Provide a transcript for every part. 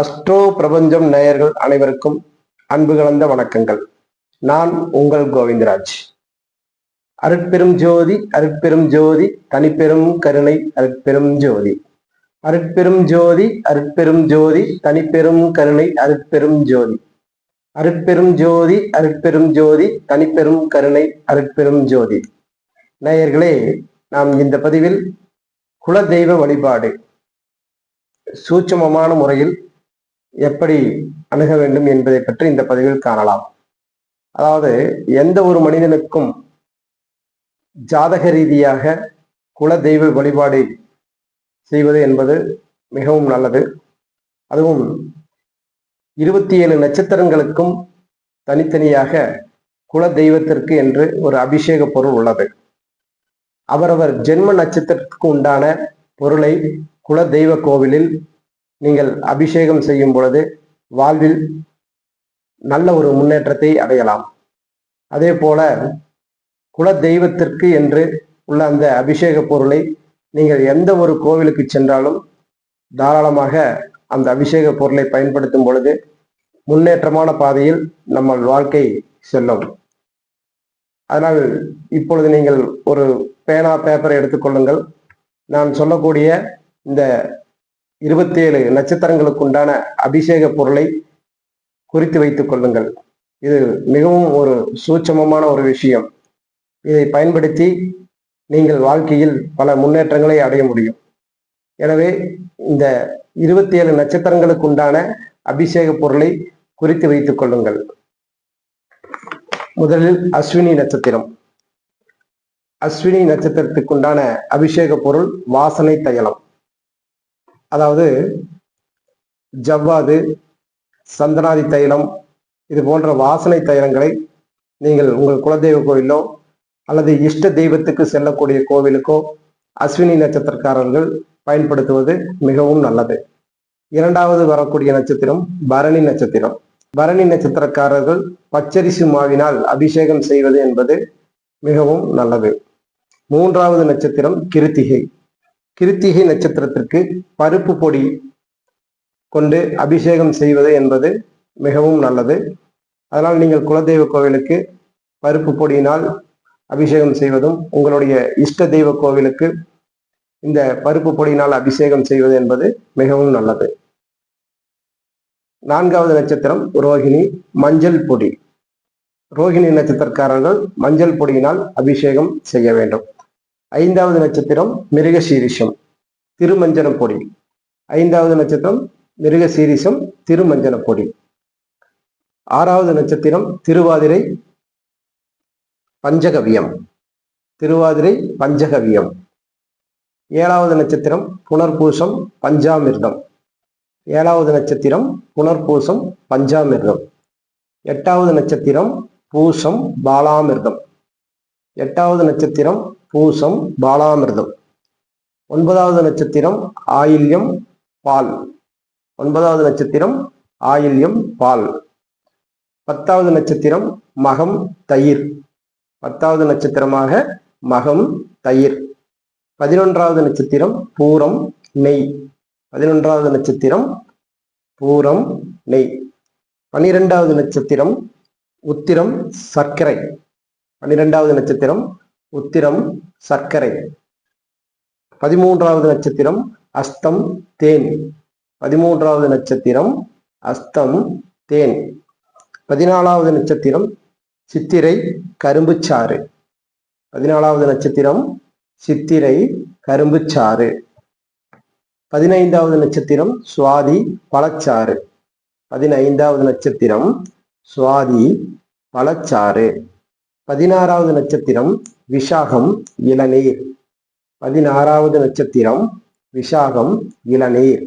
Astro பிரபஞ்சம் நேயர்கள் அனைவருக்கும் அன்பு கலந்த வணக்கங்கள். நான் உங்கள் கோவிந்தராஜ். அருட்பெரும் ஜோதி அருட்பெரும் ஜோதி தனிப்பெரும் கருணை அருட்பெரும் ஜோதி. அருட்பெரும் ஜோதி அருட்பெரும் ஜோதி தனிப்பெரும் கருணை அருட்பெரும் ஜோதி. அருட்பெரும் ஜோதி அருட்பெரும் ஜோதி தனிப்பெரும் கருணை அருட்பெரும் ஜோதி. நேயர்களே நாம் இந்த பதிவில் குலதெய்வ வழிபாடு. சூட்சமமான முறையில் எப்படி அணுக வேண்டும் என்பதை பற்றி இந்த பதிவில் காணலாம். அதாவது எந்த ஒரு மனிதனுக்கும் ஜாதக ரீதியாக குல தெய்வ வழிபாடு செய்வது என்பது மிகவும் நல்லது. அதுவும் இருபத்தி ஏழு நட்சத்திரங்களுக்கும் தனித்தனியாக குல தெய்வத்திற்கு என்று ஒரு அபிஷேக பொருள் உள்ளது. அவரவர் ஜென்ம நட்சத்திரத்துக்கு உண்டான பொருளை குல தெய்வ கோவிலில் நீங்கள் அபிஷேகம் செய்யும் பொழுது வாழ்வில் நல்ல ஒரு முன்னேற்றத்தை அடையலாம். அதே போல குல தெய்வத்திற்கு என்று உள்ள அந்த அபிஷேக பொருளை நீங்கள் எந்த ஒரு கோவிலுக்கு சென்றாலும் தாராளமாக அந்த அபிஷேக பொருளை பயன்படுத்தும் பொழுது முன்னேற்றமான பாதையில் நம்ம வாழ்க்கை செல்லும். அதனால் இப்பொழுது நீங்கள் ஒரு பேனா பேப்பரை எடுத்துக்கொள்ளுங்கள் நான் சொல்லக்கூடிய இந்த இருபத்தி ஏழு நட்சத்திரங்களுக்கு உண்டான அபிஷேக பொருளை குறித்து வைத்துக் கொள்ளுங்கள். இது மிகவும் ஒரு சூட்சமமான ஒரு விஷயம். இதை பயன்படுத்தி நீங்கள் வாழ்க்கையில் பல முன்னேற்றங்களை அடைய முடியும். எனவே இந்த இருபத்தி ஏழு நட்சத்திரங்களுக்கு உண்டான அபிஷேக பொருளை குறித்து வைத்துக் கொள்ளுங்கள். முதலில் அஸ்வினி நட்சத்திரம். அஸ்வினி நட்சத்திரத்துக்கு உண்டான அபிஷேக பொருள் வாசனை தைலம். அதாவது ஜவ்வாது சந்தனாதி தைலம் இது போன்ற வாசனை தைலங்களை நீங்கள் உங்கள் குலதெய்வ கோயிலோ அல்லது இஷ்ட தெய்வத்துக்கு செல்லக்கூடிய கோவிலுக்கோ அஸ்வினி நட்சத்திரக்காரர்கள் பயன்படுத்துவது மிகவும் நல்லது. இரண்டாவது வரக்கூடிய நட்சத்திரம் பரணி நட்சத்திரம். பரணி நட்சத்திரக்காரர்கள் பச்சரிசி மாவினால் அபிஷேகம் செய்வது என்பது மிகவும் நல்லது. மூன்றாவது நட்சத்திரம் கிருத்திகை. கிருத்திகை நட்சத்திரத்திற்கு பருப்பு பொடி கொண்டு அபிஷேகம் செய்வது என்பது மிகவும் நல்லது. அதனால் நீங்கள் குலதெய்வ கோவிலுக்கு பருப்பு பொடியினால் அபிஷேகம் செய்வதும் உங்களுடைய இஷ்ட தெய்வ கோவிலுக்கு இந்த பருப்பு பொடியினால் அபிஷேகம் செய்வது என்பது மிகவும் நல்லது. நான்காவது நட்சத்திரம் ரோஹிணி மஞ்சள் பொடி. ரோஹிணி நட்சத்திரக்காரர்கள் மஞ்சள் பொடியினால் அபிஷேகம் செய்ய வேண்டும். ஐந்தாவது நட்சத்திரம் மிருகசீரிஷம் திருமஞ்சன பொடி ஐந்தாவது நட்சத்திரம் மிருகசீரிஷம் திருமஞ்சன பொடி ஆறாவது நட்சத்திரம் திருவாதிரை பஞ்சகவியம். திருவாதிரை பஞ்சகவியம். ஏழாவது நட்சத்திரம் புனர்பூசம் பஞ்சாமிர்தம். ஏழாவது நட்சத்திரம் புனர்பூசம் பஞ்சாமிர்தம். எட்டாவது நட்சத்திரம் பூசம் பாலாமிர்தம். எட்டாவது நட்சத்திரம் பூசம் பாலாமிர்தம். ஒன்பதாவது நட்சத்திரம் ஆயில்யம் பால். ஒன்பதாவது நட்சத்திரம் ஆயில்யம் பால். பத்தாவது நட்சத்திரம் மகம் தயிர். பத்தாவது நட்சத்திரமாக மகம் தயிர். பதினொன்றாவது நட்சத்திரம் பூரம் நெய். பதினொன்றாவது நட்சத்திரம் பூரம் நெய். பன்னிரெண்டாவது நட்சத்திரம் உத்திரம் சர்க்கரை. பன்னிரெண்டாவது நட்சத்திரம் உத்திரம் சர்க்கரை. பதிமூன்றாவது நட்சத்திரம் அஸ்தம் தேன். பதிமூன்றாவது நட்சத்திரம் அஸ்தம் தேன். பதினாலாவது நட்சத்திரம் சித்திரை கரும்புச்சாறு. பதினாலாவது நட்சத்திரம் சித்திரை கரும்புச்சாறு. பதினைந்தாவது நட்சத்திரம் சுவாதி பழச்சாறு. பதினைந்தாவது நட்சத்திரம் சுவாதி பழச்சாறு. பதினாறாவது நட்சத்திரம் விஷாகம் இளநீர். பதினாறாவது நட்சத்திரம் விஷாகம் இளநீர்.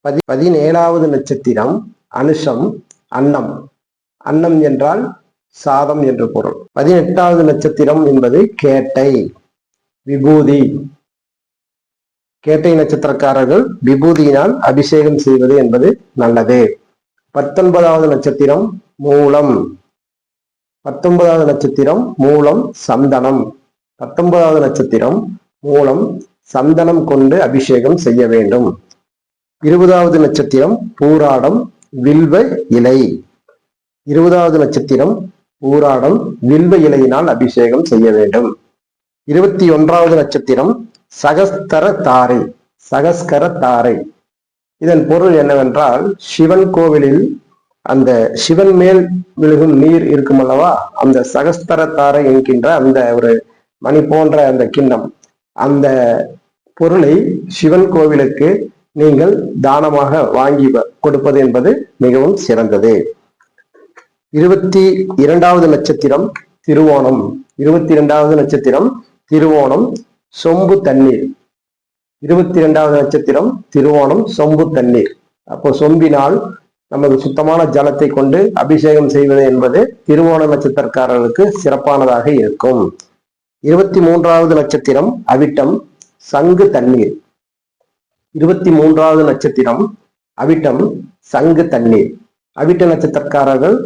பதி பதினேழாவது நட்சத்திரம் அனுஷம் அன்னம். அன்னம் என்றால் சாதம் என்று பொருள். பதினெட்டாவது நட்சத்திரம் என்பது கேட்டை விபூதி. கேட்டை நட்சத்திரக்காரர்கள் விபூதியினால் அபிஷேகம் செய்வது என்பது நல்லது. பத்தொன்பதாவது நட்சத்திரம் மூலம். பத்தொன்பதாவது நட்சத்திரம் மூலம் சந்தனம். பத்தொன்பதாவது நட்சத்திரம் மூலம் சந்தனம் கொண்டு அபிஷேகம் செய்ய வேண்டும். இருபதாவது நட்சத்திரம் பூராடம் வில்வ இலை. இருபதாவது நட்சத்திரம் பூராடம் வில்வ இலையினால் அபிஷேகம் செய்ய வேண்டும். இருபத்தி ஒன்றாவது நட்சத்திரம் சகஸ்தர தாரை சகஸ்கர தாரை. இதன் பொருள் என்னவென்றால் சிவன் கோவிலில் அந்த சிவன் மேல் விழுகும் நீர் இருக்கும் அல்லவா அந்த சகஸ்தர தாரை என்கின்ற அந்த ஒரு மணி போன்ற அந்த கிண்ணம். அந்த பொருளை சிவன் கோவிலுக்கு நீங்கள் தானமாக வாங்கி வ- கொடுப்பது என்பது மிகவும் சிறந்தது. இருபத்தி இரண்டாவது நட்சத்திரம் திருவோணம். இருபத்தி இரண்டாவது நட்சத்திரம் திருவோணம் சொம்பு தண்ணீர். இருபத்தி இரண்டாவது நட்சத்திரம் திருவோணம் சொம்பு தண்ணீர். அப்போ சொம்பினால் நமது சுத்தமான ஜலத்தை கொண்டு அபிஷேகம் செய்வது என்பது திருவோண நட்சத்திரக்காரர்களுக்கு சிறப்பானதாக இருக்கும். இருபத்தி மூன்றாவது நட்சத்திரம் அவிட்டம் சங்கு தண்ணீர். இருபத்தி மூன்றாவது நட்சத்திரம் அவிட்டம் சங்கு தண்ணீர். அவிட்ட நட்சத்திரக்காரர்கள்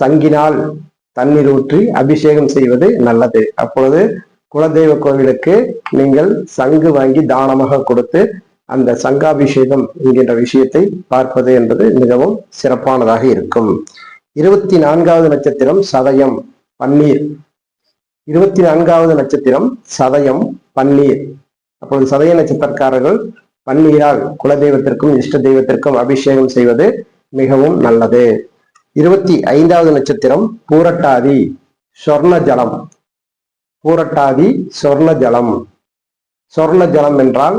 சங்கினால் தண்ணீர் ஊற்றி அபிஷேகம் செய்வது நல்லது. அப்பொழுது குலதெய்வ கோவிலுக்கு நீங்கள் சங்கு வாங்கி தானமாக கொடுத்து அந்த சங்காபிஷேகம் என்கின்ற விஷயத்தை பார்ப்பது என்பது மிகவும் சிறப்பானதாக இருக்கும். இருபத்தி நான்காவது நட்சத்திரம் சதயம் பன்னீர். இருபத்தி நான்காவது நட்சத்திரம் சதயம் பன்னீர். அப்பொழுது சதய நட்சத்திரக்காரர்கள் பன்னீரால் குலதெய்வத்திற்கும் இஷ்ட தெய்வத்திற்கும் அபிஷேகம் செய்வது மிகவும் நல்லது. இருபத்தி ஐந்தாவது நட்சத்திரம் பூரட்டாதி சொர்ண ஜலம் பூரட்டாதி சொர்ண ஜலம் சொர்ண ஜலம் என்றால்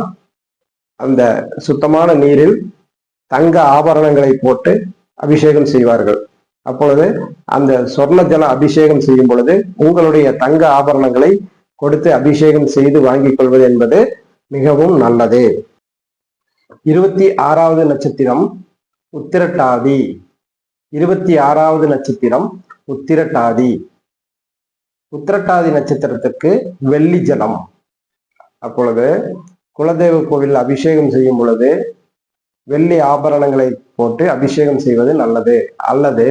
அந்த சுத்தமான நீரில் தங்க ஆபரணங்களை போட்டு அபிஷேகம் செய்வார்கள். அப்பொழுது அந்த சொர்ண ஜல அபிஷேகம் செய்யும் பொழுது உங்களுடைய தங்க ஆபரணங்களை கொடுத்து அபிஷேகம் செய்து வாங்கிக் கொள்வது என்பது மிகவும் நல்லது. இருபத்தி ஆறாவது நட்சத்திரம் உத்திரட்டாதி. இருபத்தி ஆறாவது நட்சத்திரம் உத்திரட்டாதி. உத்திரட்டாதி நட்சத்திரத்துக்கு வெள்ளி ஜலம். அப்பொழுது குலதெய்வ கோவில் அபிஷேகம் செய்யும் பொழுது வெள்ளி ஆபரணங்களை போட்டு அபிஷேகம் செய்வது நல்லது. அல்லது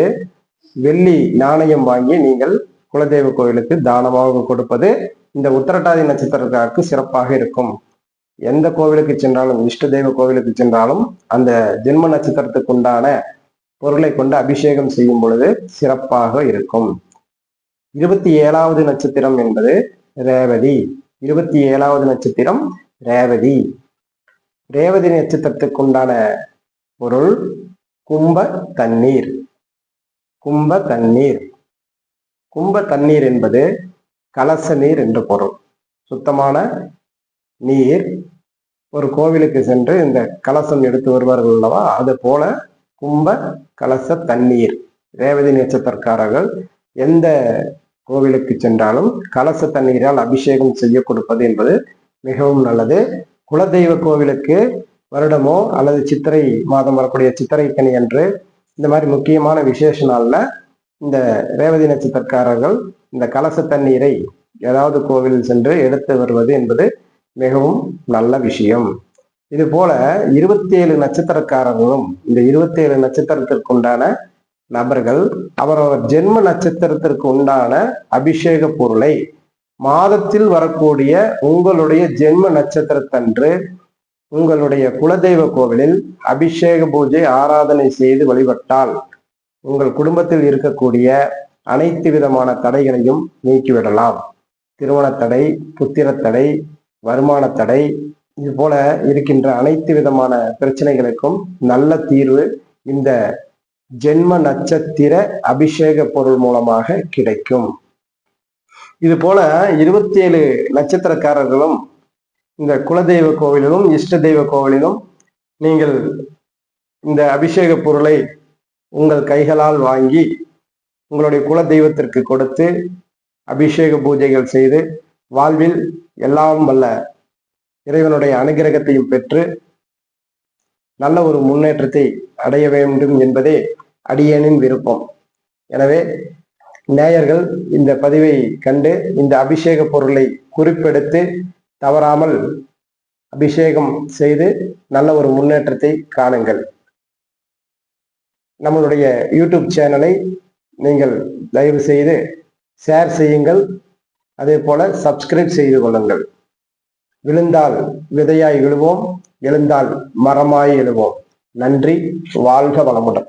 வெள்ளி நாணயம் வாங்கி நீங்கள் குலதெய்வ கோவிலுக்கு தானமாக கொடுப்பது இந்த உத்தரட்டாதி நட்சத்திரக்காருக்கு சிறப்பாக இருக்கும். எந்த கோவிலுக்கு சென்றாலும் இஷ்ட தெய்வ கோவிலுக்கு சென்றாலும் அந்த ஜென்ம நட்சத்திரத்துக்கு உண்டான பொருளை கொண்டு அபிஷேகம் செய்யும் பொழுது சிறப்பாக இருக்கும். இருபத்தி ஏழாவது நட்சத்திரம் என்பது ரேவதி. இருபத்தி ஏழாவது நட்சத்திரம் ரேவதி. ரேவதி நட்சத்திரத்துக்கு உண்டான பொருள் கும்ப தண்ணீர். கும்ப தண்ணீர். கும்ப தண்ணீர் என்பது கலச நீர் என்று பொருள். சுத்தமான நீர். ஒரு கோவிலுக்கு சென்று இந்த கலசம் எடுத்து வருவார்கள் அல்லவா? அது போல கும்ப கலச தண்ணீர். ரேவதி நட்சத்திரக்காரர்கள் எந்த கோவிலுக்கு சென்றாலும் கலச தண்ணீரால் அபிஷேகம் செய்ய கொடுப்பது என்பது மிகவும் நல்லது. குலதெய்வ கோவிலுக்கு வருடமோ அல்லது சித்திரை மாதம் வரக்கூடிய சித்திரை கனி அன்று இந்த மாதிரி முக்கியமான விசேஷ நாளில் இந்த ரேவதி நட்சத்திரக்காரர்கள் இந்த கலச தண்ணீரை ஏதாவது கோவிலில் சென்று எடுத்து வருவது என்பது மிகவும் நல்ல விஷயம். இது போல இருபத்தி ஏழு நட்சத்திரக்காரர்களும் இந்த இருபத்தி ஏழு நட்சத்திரத்திற்கு உண்டான நபர்கள் அவரவர் ஜென்ம நட்சத்திரத்திற்கு உண்டான அபிஷேக பொருளை மாதத்தில் வரக்கூடிய உங்களுடைய ஜென்ம நட்சத்திரத்தன்று உங்களுடைய குலதெய்வ கோவிலில் அபிஷேக பூஜை ஆராதனை செய்து வழிபட்டால் உங்கள் குடும்பத்தில் இருக்கக்கூடிய அனைத்து விதமான தடைகளையும் நீக்கிவிடலாம். திருமண தடை புத்திர தடை வருமான தடை இது போல இருக்கின்ற அனைத்து விதமான பிரச்சனைகளுக்கும் நல்ல தீர்வு இந்த ஜென்ம நட்சத்திர அபிஷேக பொருள் மூலமாக கிடைக்கும். இது போல இருபத்தி ஏழு நட்சத்திரக்காரர்களும் இந்த குலதெய்வ கோவிலிலும் இஷ்ட தெய்வ கோவிலிலும் நீங்கள் இந்த அபிஷேக பொருளை உங்கள் கைகளால் வாங்கி உங்களுடைய குல தெய்வத்திற்கு கொடுத்து அபிஷேக பூஜைகள் செய்து வாழ்வில் எல்லாம் வல்ல இறைவனுடைய அனுகிரகத்தையும் பெற்று நல்ல ஒரு முன்னேற்றத்தை அடைய வேண்டும் என்பதே அடியேனின் விருப்பம். எனவே நேயர்கள் இந்த பதிவை கண்டு இந்த அபிஷேக பொருளை குறிப்பெடுத்து தவறாமல் அபிஷேகம் செய்து நல்ல ஒரு முன்னேற்றத்தை காணுங்கள். நம்மளுடைய யூடியூப் சேனலை நீங்கள் தயவு செய்து ஷேர் செய்யுங்கள். அதே போல சப்ஸ்கிரைப் செய்து கொள்ளுங்கள். விழுந்தால் விதையாய் விழுவோம் எழுந்தால் மரமாய் எழுவோம். நன்றி வாழ்க வளமுடன்.